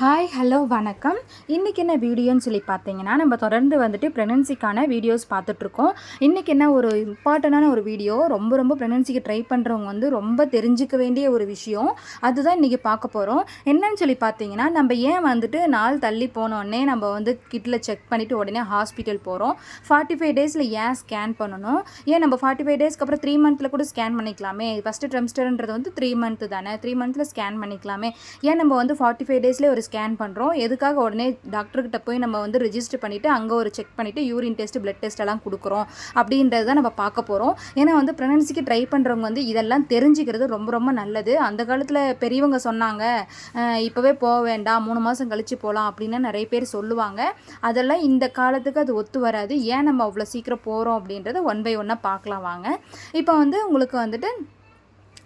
Hi hello வணக்கம். இன்றைக்கி என்ன வீடியோன்னு சொல்லி பார்த்தீங்கன்னா நம்ம தொடர்ந்து வந்துட்டு ப்ரெக்னன்சிக்கான வீடியோஸ் பார்த்துட்ருக்கோம். இன்றைக்கி என்ன ஒரு இம்பார்ட்டண்டான ஒரு வீடியோ ரொம்ப ரொம்ப ப்ரெக்னன்சிக்கு ட்ரை பண்ணுறவங்க வந்து ரொம்ப தெரிஞ்சுக்க வேண்டிய ஒரு விஷயம். அதுதான் இன்றைக்கி பார்க்க போகிறோம் என்னன்னு சொல்லி பார்த்தீங்கன்னா நம்ம ஏன் வந்துட்டு நாள் தள்ளி போனோடனே நம்ம வந்து கிட்டில் செக் பண்ணிவிட்டு உடனே ஹாஸ்பிட்டல் போகிறோம் ஃபார்ட்டி ஃபைவ் டேஸில் ஏன் ஸ்கேன் பண்ணணும்? ஏன் நம்ம ஃபார்ட்டி ஃபைவ் டேஸ்க்கு அப்புறம் த்ரீ மந்த்தில் கூட ஸ்கேன் பண்ணிக்கலாமே? ஃபஸ்ட்டு ட்ரெம்ஸ்டர்ன்றது வந்து த்ரீ மந்த்து தானே? த்ரீ மந்த்தில் ஸ்கேன் பண்ணிக்கலாமே? ஏன் நம்ம வந்து ஃபார்ட்டி ஃபைவ் டேஸ்லேயே ஒரு ஸ்கேன் பண்ணுறோம் எதுக்காக உடனே டாக்டர்கிட்ட போய் நம்ம வந்து ரிஜிஸ்டர் பண்ணிவிட்டு அங்கே ஒரு செக் பண்ணிவிட்டு யூரின் டெஸ்ட் பிளட் டெஸ்ட் எல்லாம் கொடுக்குறோம். அப்படின்றத தான் நம்ம பார்க்க போகிறோம் ஏன்னா வந்து ப்ரெக்னன்சிக்கு ட்ரை பண்ணுறவங்க வந்து இதெல்லாம் தெரிஞ்சுக்கிறது ரொம்ப ரொம்ப நல்லது. அந்த காலத்தில் பெரியவங்க சொன்னாங்க இப்போவே போக வேண்டாம். மூணு மாதம் கழித்து போகலாம் அப்படின்னு நிறைய பேர் சொல்லுவாங்க. அதெல்லாம் இந்த காலத்துக்கு அது ஒத்து வராது. ஏன் நம்ம அவ்வளோ சீக்கிரம் போகிறோம் அப்படின்றத ஒன் பை ஒன்னாக பார்க்கலாம் வாங்க. இப்போ வந்து உங்களுக்கு வந்துட்டு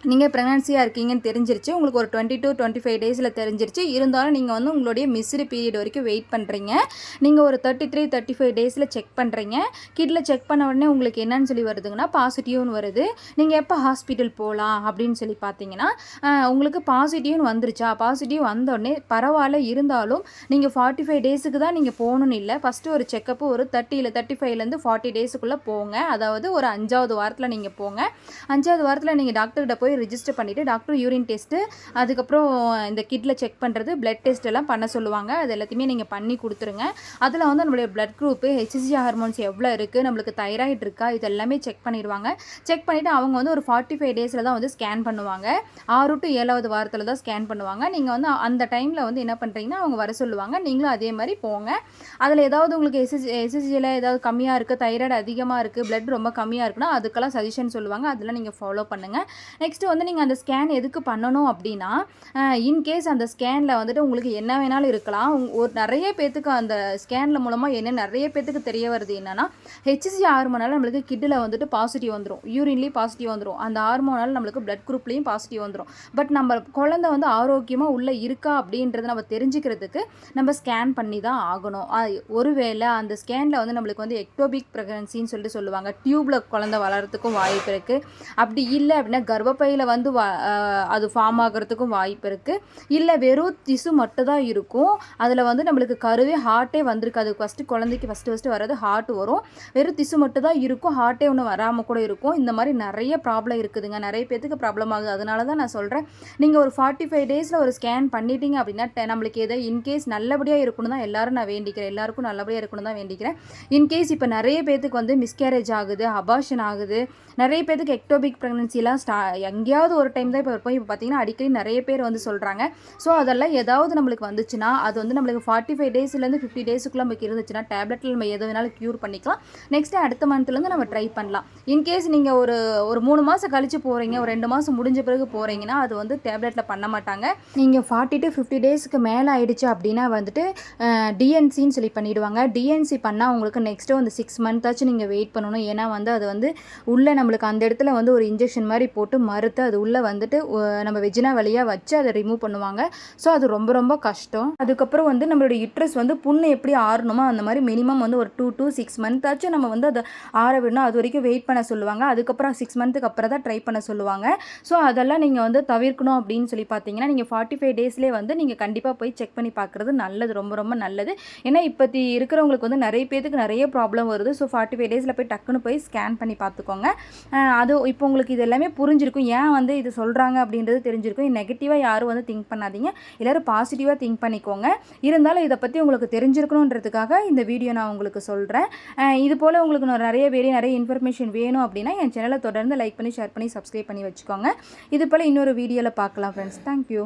நீங்கள் ப்ரெக்னன்சியாக இருக்கீங்கன்னு தெரிஞ்சிருச்சு. உங்களுக்கு ஒரு டுவெண்ட்டி டூ டுவெண்ட்டி ஃபைவ் டேஸில் தெரிஞ்சிருச்சு. இருந்தாலும் நீங்கள் வந்து உங்களுடைய மிஸ்ரி பீரியட் வரைக்கும் வெயிட் பண்ணுறீங்க நீங்கள் ஒரு தேர்ட்டி த்ரீ தேர்ட்டி ஃபைவ் டேஸில் செக் பண்ணுறீங்க கிட்டில் செக் பண்ண உடனே உங்களுக்கு என்னன்னு சொல்லி வருதுங்கன்னா பாசிட்டிவ்னு வருது. நீங்கள் எப்போ ஹாஸ்பிட்டல் போகலாம் அப்படின்னு சொல்லி பார்த்தீங்கன்னா உங்களுக்கு பாசிட்டிவ்னு வந்துருச்சா? பாசிட்டிவ் வந்தோடனே பரவாயில்ல இருந்தாலும் நீங்கள் ஃபார்ட்டி ஃபைவ் டேஸுக்கு தான் நீங்கள் போகணும்னு இல்லை. ஃபஸ்ட்டு ஒரு செக்கப்பு ஒரு தேர்ட்டியில் தேர்ட்டி ஃபைவ்லேருந்து ஃபார்ட்டி டேஸுக்குள்ளே போங்க. அதாவது ஒரு அஞ்சாவது வாரத்தில் நீங்கள் போங்க. அஞ்சாவது வாரத்தில் நீங்கள் டாக்டர்கிட்ட போய் போய் ரிஜிஸ்டர் பண்ணிவிட்டு டாக்டர் யூரின் டெஸ்ட்டு அதுக்கப்புறம் இந்த கிட்டில் செக் பண்ணுறது பிளட் டெஸ்ட் எல்லாம் பண்ண சொல்லுவாங்க. அது எல்லாத்தையுமே நீங்கள் பண்ணி கொடுத்துருங்க. அதில் வந்து நம்மளுடைய பிளட் குரூப்பு ஹெச்சிஜி ஹார்மோன்ஸ் எவ்வளோ இருக்குது நம்மளுக்கு தைராய்டு இருக்கா இது எல்லாமே செக் பண்ணிடுவாங்க. செக் பண்ணிவிட்டு அவங்க வந்து ஒரு ஃபார்ட்டி ஃபைவ் டேஸில் தான் வந்து ஸ்கேன் பண்ணுவாங்க. ஆறு டு ஏழாவது வாரத்தில் தான் ஸ்கேன் பண்ணுவாங்க. நீங்கள் வந்து அந்த டைமில் வந்து என்ன பண்ணுறீங்கன்னா அவங்க வர சொல்லுவாங்க. நீங்களும் அதே மாதிரி போங்க. அதில் ஏதாவது உங்களுக்கு எஸ்எஸ்ஜி எஸ்எஸ்ஜியில் ஏதாவது கம்மியாக இருக்குது தைராய்டு அதிகமாக இருக்குது பிளட் ரொம்ப கம்மியாக இருக்குன்னா அதுக்கெல்லாம் சஜஷன் சொல்லுவாங்க. அதெல்லாம் நீங்கள் ஃபாலோ பண்ணுங்கள் நெக்ஸ்ட்டு வந்து நீங்கள் அந்த ஸ்கேன் எதுக்கு பண்ணணும் அப்படின்னா இன்கேஸ் அந்த ஸ்கேனில் வந்துட்டு உங்களுக்கு என்ன வேணாலும் இருக்கலாம். ஒரு நிறைய பேத்துக்கு அந்த ஸ்கேனில் மூலமாக என்ன நிறைய பேத்துக்கு தெரிய வருது என்னென்னா ஹெச்சிசி ஹார்மோனால் நம்மளுக்கு கிட்டில் வந்துட்டு பாசிட்டிவ் வந்துடும் யூரின்லேயும் பாசிட்டிவ் வந்துடும் அந்த ஹார்மோனால் நம்மளுக்கு பிளட் குரூப்லேயும் பாசிட்டிவ் வந்துடும் பட் நம்ம குழந்தை வந்து ஆரோக்கியமாக உள்ளே இருக்கா அப்படின்றத நம்ம தெரிஞ்சுக்கிறதுக்கு நம்ம ஸ்கேன் பண்ணி தான் ஆகணும். ஒருவேளை அந்த ஸ்கேனில் வந்து நம்மளுக்கு வந்து எக்டோபிக் ப்ரெக்னன்சின்னு சொல்லிட்டு சொல்லுவாங்க. டியூப்பில் குழந்தை வளர்கிறதுக்கும் வாய்ப்பு இருக்குது அப்படி இல்லை அப்படின்னா கர்ப்பப்பையில் வந்து வா அது ஃபார்ம் ஆகிறதுக்கும் வாய்ப்பு இருக்குது இல்லை வெறும் திசு மட்டும் தான் இருக்கும். அதில் வந்து நம்மளுக்கு கருவே ஹார்ட்டே வந்திருக்காது. ஃபஸ்ட்டு குழந்தைக்கு ஃபஸ்ட்டு ஃபஸ்ட்டு வர்றது ஹார்ட் வரும். வெறும் திசு மட்டும் தான் இருக்கும் ஹார்ட்டே ஒன்று வராமல் கூட இருக்கும். இந்த மாதிரி நிறைய ப்ராப்ளம் இருக்குதுங்க. நிறைய பேத்துக்கு ப்ராப்ளம் ஆகுது. அதனால தான் நான் சொல்கிறேன் நீங்கள் ஒரு ஃபார்ட்டி ஃபைவ் டேஸில் ஒரு ஸ்கேன் பண்ணிட்டீங்க அப்படின்னா நம்மளுக்கு எதோ இன்கேஸ் நல்லபடியாக இருக்கணும் தான் எல்லோரும் நான் வேண்டிக்கிறேன். எல்லாருக்கும் நல்லபடியாக இருக்கணும் தான் வேண்டிக்கிறேன். இன்கேஸ் இப்போ நிறைய பேத்துக்கு வந்து மிஸ்கேரேஜ் ஆகுது அபார்ஷன் ஆகுது. நிறைய பேத்துக்கு எக்டோபிக் ப்ரெக்னன்சிலாம் ஸ்டா எங்கேயாவது ஒரு டைம் தான் இப்போ போய் இப்போ பார்த்தீங்கன்னா அடிக்கடி நிறைய பேர் வந்து சொல்கிறாங்க ஸோ அதெல்லாம் ஏதாவது நம்மளுக்கு வந்துச்சுன்னா அது வந்து நம்மளுக்கு ஃபார்ட்டி ஃபைவ் டேஸ்லேருந்து ஃபிஃப்டி டேஸுக்குள்ள நமக்கு இருந்துச்சுன்னா டேப்லெட்டில் நம்ம எது வேணாலும் க்யூர் பண்ணிக்கலாம். நெக்ஸ்ட்டு அடுத்த மந்த்லேருந்து நம்ம ட்ரை பண்ணலாம். இன்கேஸ் நீங்கள் ஒரு ஒரு மூணு மாதம் கழிச்சு போகிறீங்க ஒரு ரெண்டு மாதம் முடிஞ்ச பிறகு போகிறீங்கன்னா அது வந்து டேப்லெட்டில் பண்ண மாட்டாங்க. நீங்கள் ஃபார்ட்டி டு ஃபிஃப்டி டேஸ்க்கு மேலே ஆயிடுச்சு அப்படின்னா வந்துட்டு டிஎன்சின்னு சொல்லி பண்ணிடுவாங்க. டிஎன்சி பண்ணால் உங்களுக்கு நெக்ஸ்ட்டு வந்து சிக்ஸ் மந்த்தாச்சும் நீங்கள் வெயிட் பண்ணணும். ஏன்னா வந்து அது வந்து உள்ளே நம்மளுக்கு அந்த இடத்துல வந்து ஒரு இன்ஜெக்ஷன் மாதிரி போட்டு மறு மறுத்து அது உள்ளே வந்துட்டு நம்ம வெஜினா வழியாக வச்சு அதை ரிமூவ் பண்ணுவாங்க. ஸோ அது ரொம்ப ரொம்ப கஷ்டம். அதுக்கப்புறம் வந்து நம்மளோட யுட்ரஸ் வந்து புண்ணு எப்படி ஆறணுமோ அந்த மாதிரி மினிமம் வந்து ஒரு டூ டூ சிக்ஸ் மந்த்தாச்சும் நம்ம வந்து அதை ஆற விடணும். அது வரைக்கும் வெயிட் பண்ண சொல்லுவாங்க. அதுக்கப்புறம் சிக்ஸ் மந்த்துக்கு அப்புறம் தான் ட்ரை பண்ண சொல்லுவாங்க. ஸோ அதெல்லாம் நீங்கள் வந்து தவிர்க்கணும் அப்படின்னு சொல்லி பார்த்தீங்கன்னா நீங்கள் ஃபார்ட்டி ஃபைவ் டேஸ்லேயே வந்து நீங்கள் கண்டிப்பாக போய் செக் பண்ணி பார்க்குறது நல்லது. ரொம்ப ரொம்ப நல்லது. ஏன்னா இப்போத்தி இருக்கிறவங்களுக்கு வந்து நிறைய பேத்துக்கு நிறைய ப்ராப்ளம் வருது. ஸோ ஃபார்ட்டி ஃபைவ் டேஸில் போய் டக்குன்னு போய் ஸ்கேன் பண்ணி பார்த்துக்கோங்க. அது இப்போ உங்களுக்கு இது எல்லாமே புரிஞ்சிருக்கும். ஏன் வந்து இது சொல்கிறாங்க அப்படின்றது தெரிஞ்சிருக்கும். நெகட்டிவாக யாரும் வந்து திங்க் பண்ணாதீங்க. எல்லோரும் பாசிட்டிவாக திங்க் பண்ணிக்கோங்க. இருந்தாலும் இதை பற்றி உங்களுக்கு தெரிஞ்சிருக்கணுன்றதுக்காக இந்த வீடியோ நான் உங்களுக்கு சொல்கிறேன் இது போல் உங்களுக்கு நான் நிறைய பேர் நிறைய இன்ஃபர்மேஷன் வேணும் அப்படின்னா என் சேனலை தொடர்ந்து லைக் பண்ணி ஷேர் பண்ணி சப்ஸ்கிரைப் பண்ணி வச்சுக்கோங்க. இது போல் இன்னொரு வீடியோவில் பார்க்கலாம் ஃப்ரெண்ட்ஸ் தேங்க்யூ